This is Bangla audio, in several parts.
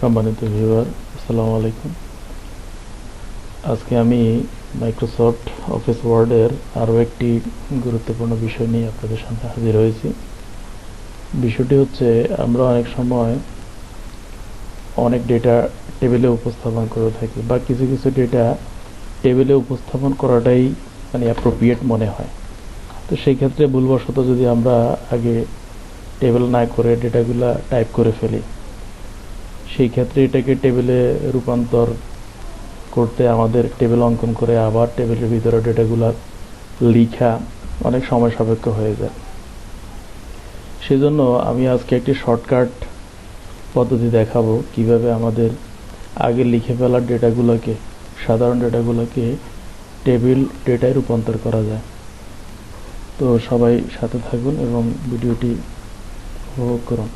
সম্মানিত ভিউয়ার আসসালামু আলাইকুম। আজকে আমি মাইক্রোসফট অফিস ওয়ার্ডের আরও একটি গুরুত্বপূর্ণ বিষয় নিয়ে আপনাদের সামনে হাজির হয়েছি। বিষয়টি হচ্ছে, আমরা অনেক সময় অনেক ডেটা টেবিলে উপস্থাপন করে থাকি বা কিছু কিছু ডেটা টেবিলে উপস্থাপন করাটাই মানে অ্যাপ্রোপ্রিয়েট মনে হয়। তো সেই ক্ষেত্রে ভুলবশত যদি আমরা আগে টেবিল না করে ডেটাগুলা টাইপ করে ফেলি সেই ক্ষেত্রে এটাকে টেবিলে রূপান্তর করতে আমাদের টেবিল অঙ্কন করে আবার টেবিলের ভিতরে ডেটাগুলো লিখা অনেক সময় সাপেক্ষ হয়ে যায়। সেজন্য আমি আজকে একটি শর্টকাট পদ্ধতি দেখাবো, কীভাবে আমাদের আগে লিখে ফেলার ডেটাগুলোকে, সাধারণ ডেটাগুলোকে টেবিল ডেটায় রূপান্তর করা যায়। তো সবাই সাথে থাকুন এবং ভিডিওটি উপভোগ করুন।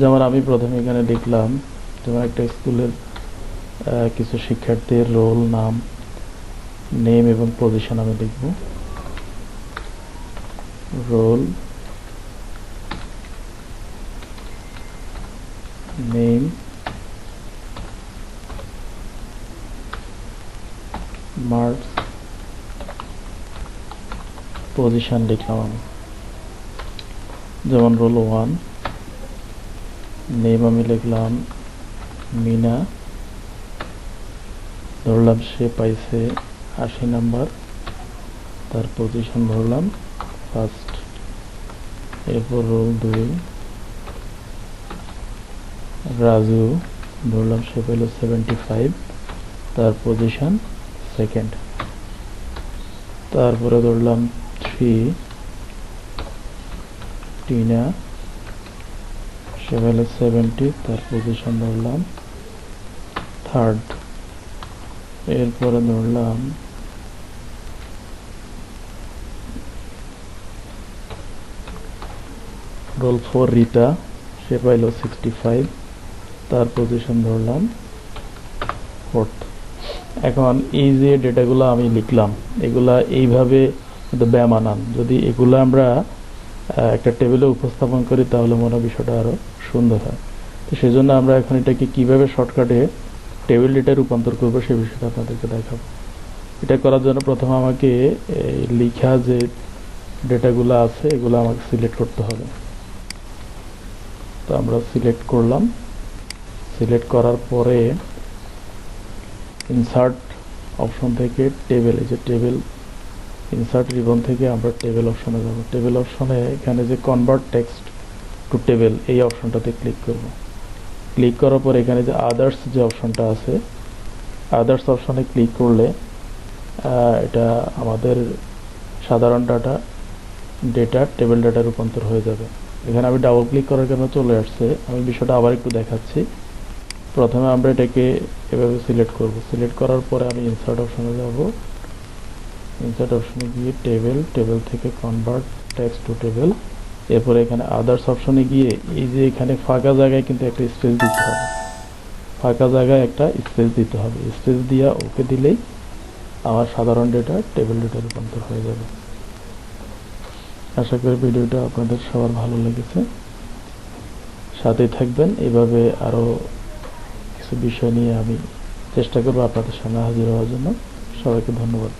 যেমন আমি প্রথমে এখানে লিখলাম যেমন একটা স্কুলের কিছু শিক্ষার্থীর রোল, নাম নেম এবং পজিশন আমি লিখব রোল নেম মার্কস পজিশন লিখলাম আমি। যেমন রোল ওয়ান নেম আমি লিখলাম মিনা ধরলাম সে পাইছে আশি নাম্বার, তার পজিশন ধরলাম ফার্স্ট এরপর রোল দুই, রাজু, ধরলাম সে পেল সেভেন্টি ফাইভ তার পজিশন সেকেন্ড তারপরে ধরলাম থ্রি টিনা সে পেল সেভেন্টি তার পজিশন ধরলাম। থার্ড এরপরে ধরলাম। রোল ফোর রিটা সে পাইল সিক্সটি ফাইভ তার পজিশন ধরলাম। ফোর্থ এখন এই যে ডেটাগুলো আমি লিখলাম, এগুলা এইভাবে কিন্তু ব্যামানান যদি এগুলো আমরা একটা টেবিলে উপস্থাপন করি, তাহলে মনে বিষয়টা আরও সুন্দর হয়। তো সেই জন্য আমরা এখন এটাকে কীভাবে শর্টকাটে টেবিল ডেটা রূপান্তর করব সে বিষয়টা আপনাদেরকে দেখাবো। এটা করার জন্য প্রথমে আমাকে লিখা যে ডেটাগুলো আছে, এগুলো আমাকে সিলেক্ট করতে হবে। তো আমরা সিলেক্ট করলাম। সিলেক্ট করার পরে ইনসার্ট অপশন থেকে টেবিল এই যে টেবিল ইনসার্ট রিবন থেকে আমরা টেবিল অপশনে যাব। টেবিল অপশনে এখানে যে কনভার্ট টেক্সট টু টেবিল এই অপশনটাতে ক্লিক করব। ক্লিক করার পর এখানে যে আদার্স যে অপশনটা আছে আদার্স অপশনে ক্লিক করলে এটা আমাদের সাধারণ ডাটা ডেটা টেবিল ডাটা রূপান্তর হয়ে যাবে। এখানে আমি ডাবল ক্লিক করার কারণে চলে আসছে। আমি বিষয়টা আবার একটু দেখাচ্ছি। প্রথমে আমরা এটাকে এভাবে সিলেক্ট করব। সিলেক্ট করার পরে আমি ইনসার্ট অপশনে যাব। ইনসার্ট অপশনে গিয়ে টেবিল টেবিল থেকে কনভার্ট টেক্সট টু টেবিল এরপরে এখানে আদার্স অপশনে গিয়ে এই যে এখানে ফাঁকা জায়গায় কিন্তু একটা স্পেস দিতে হবে। ফাঁকা জায়গায় একটা স্পেস দিতে হবে। স্পেস দিয়ে ওকে দিলেই আমার সাধারণ ডেটা টেবিল ডেটা রূপান্তর হয়ে যাবে। আশা করি ভিডিওটা আপনাদের সবার ভালো লেগেছে। সাথেই থাকবেন। এভাবে আরও কিছু বিষয় নিয়ে আমি চেষ্টা করব আপনাদের সামনে হাজির হওয়ার জন্য। সবাইকে ধন্যবাদ।